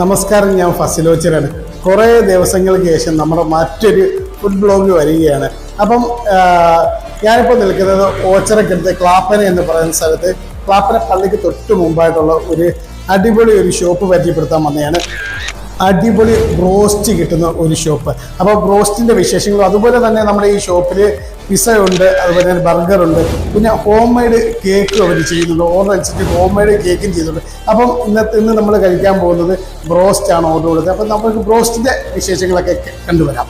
നമസ്കാരം ഞാൻ ഫസിലോച്ചറാണ് കുറേ ദിവസങ്ങൾക്ക് ശേഷം നമ്മുടെ മറ്റൊരു ഫുഡ് ബ്ലോഗ് വരികയാണ്. അപ്പം ഞാനിപ്പോൾ നിൽക്കുന്നത് ഓച്ചറക്കടുത്ത് ക്ലാപ്പന എന്ന് പറയുന്ന സ്ഥലത്ത്. ക്ലാപ്പന പള്ളിക്ക് തൊട്ട് മുമ്പായിട്ടുള്ള ഒരു അടിപൊളി ഒരു ഷോപ്പ് പരിചയപ്പെടുത്താൻ വന്നതാണ്. അടിപൊളി ബ്രോസ്റ്റ് കിട്ടുന്ന ഒരു ഷോപ്പ് അപ്പോൾ ബ്രോസ്റ്റിന്റെ വിശേഷങ്ങളും അതുപോലെ തന്നെ നമ്മുടെ ഈ ഷോപ്പിൽ പിസ ഉണ്ട് അതുപോലെ തന്നെ ബർഗർ ഉണ്ട് പിന്നെ ഹോം മെയ്ഡ് കേക്കും അവർ ചെയ്യുന്നുണ്ട്. ഓർഡർ അനുസരിച്ച് ഹോം മെയ്ഡ് കേക്കും ചെയ്യുന്നുണ്ട്. അപ്പം ഇന്നത്തെ ഇന്ന് നമ്മൾ കഴിക്കാൻ പോകുന്നത് ബ്രോസ്റ്റ് ആണ് ഓർഡർ കൊടുത്തത്. അപ്പം നമുക്ക് ബ്രോസ്റ്റിന്റെ വിശേഷങ്ങളൊക്കെ കണ്ടുവരാം.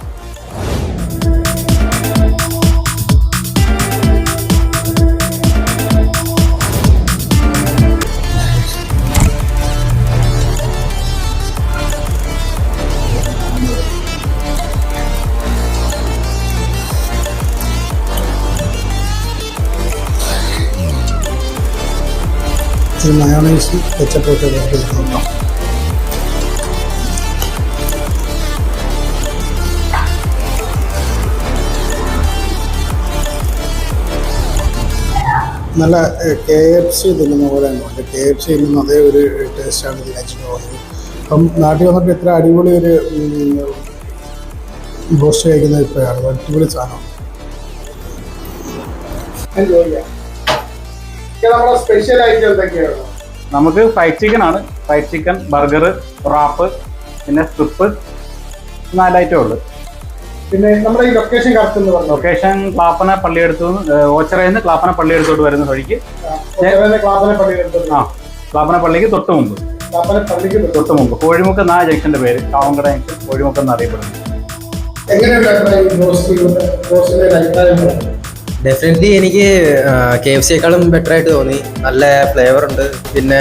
ഇച്ചിരി മയോണൈസും കെച്ചപ്പൊക്കെ നോക്കാം നല്ല കെ എഫ് സി തിന്നുന്ന പോലെ ഉണ്ട് കെ എഫ് സി തിന്നുന്ന അതേ ഒരു ടേസ്റ്റാണ് ഇത് കഴിച്ചു പോകുന്നത് അപ്പം നാട്ടിൽ വന്നിട്ട് ഇത്ര അടിപൊളി ഒരു ബോസ്റ്റ് കഴിക്കുന്നത് ഇപ്പോഴാണ് അടിപൊളി സാധനം നമ്മുടെ സ്പെഷ്യൽ ഐറ്റം എന്തൊക്കെയാണ്? നമുക്ക് ഫ്രൈഡ് ചിക്കൻ ആണ്. ഫ്രൈഡ് ചിക്കൻ ബർഗർ റാപ്പ് പിന്നെ സ്ട്രിപ്പ് നാല് ഐറ്റം ഉള്ളു. പിന്നെ നമ്മുടെ ഈ ലൊക്കേഷൻ കറക്റ്റ് ലൊക്കേഷൻ ക്ലാപ്പന പള്ളിയെടുത്തു ഓച്ചറയിൽ നിന്ന് ക്ലാപ്പന പള്ളിയെടുത്തോട്ട് വരുന്ന വഴിക്ക്. ക്ലാപ്പന ആ ക്ലാപ്പന പള്ളിക്ക് തൊട്ട് മുമ്പ്. ക്ലാപ്പന പള്ളിക്ക് തൊട്ട്. തൊട്ട് മുമ്പ്. കോഴിമുക്ക് നാ ജംഗ്ഷന്റെ പേര്? കാവങ്കട ജംഗ്ഷൻ കോഴിമുക്ക് എന്നറിയപ്പെടുന്നു എങ്ങനെയുണ്ട് ഡെഫിനറ്റ്ലി എനിക്ക് കെ എഫ് സിയേക്കാളും ബെറ്റർ ആയിട്ട് തോന്നി. നല്ല ഫ്ലേവർ ഉണ്ട്. പിന്നെ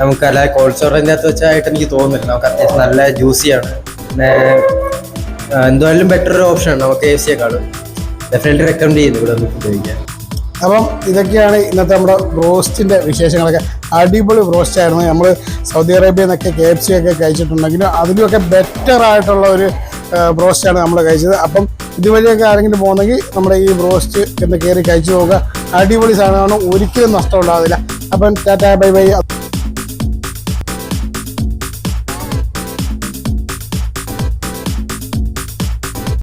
നമുക്ക് അല്ല കോൾഡ് സ്റ്റോറേജിന്റെ അകത്ത് വെച്ചായിട്ട് എനിക്ക് തോന്നുന്നില്ല. നമുക്ക് അത്യാവശ്യം നല്ല ജ്യൂസിയാണ് പിന്നെ എന്തായാലും ബെറ്റർ ഒരു ഓപ്ഷനാണ് നമുക്ക് കെ എഫ് സിയേക്കാളും ഡെഫിനറ്റ്ലി റെക്കമെൻഡ് ചെയ്യുന്നു ഇവിടെ നമുക്ക് ഉപയോഗിക്കാൻ അപ്പം ഇതൊക്കെയാണ് ഇന്നത്തെ നമ്മുടെ ബ്രോസ്റ്റിന്റെ വിശേഷങ്ങളൊക്കെ. അടിപൊളി ബ്രോസ്റ്റ് ആയിരുന്നു. നമ്മൾ സൗദി അറേബ്യയിൽ നിന്നൊക്കെ കെ എഫ് സി ഒക്കെ കഴിച്ചിട്ടുണ്ടെങ്കിലും അതിലുമൊക്കെ ബെറ്റർ ആയിട്ടുള്ള ഒരു ബ്രോസ്റ്റാണ് നമ്മൾ കഴിച്ചത്. അപ്പം ഇതുവഴിയൊക്കെ ആരെങ്കിലും പോകുന്നെങ്കിൽ നമ്മുടെ ഈ ബ്രോസ്റ്റ് എന്ന് കയറി കഴിച്ചു നോക്കുക അടിപൊളി സാധനമാണ്. ഒരിക്കലും നഷ്ടമുണ്ടാവില്ല. അപ്പം ടാറ്റാ ബൈ ബൈ.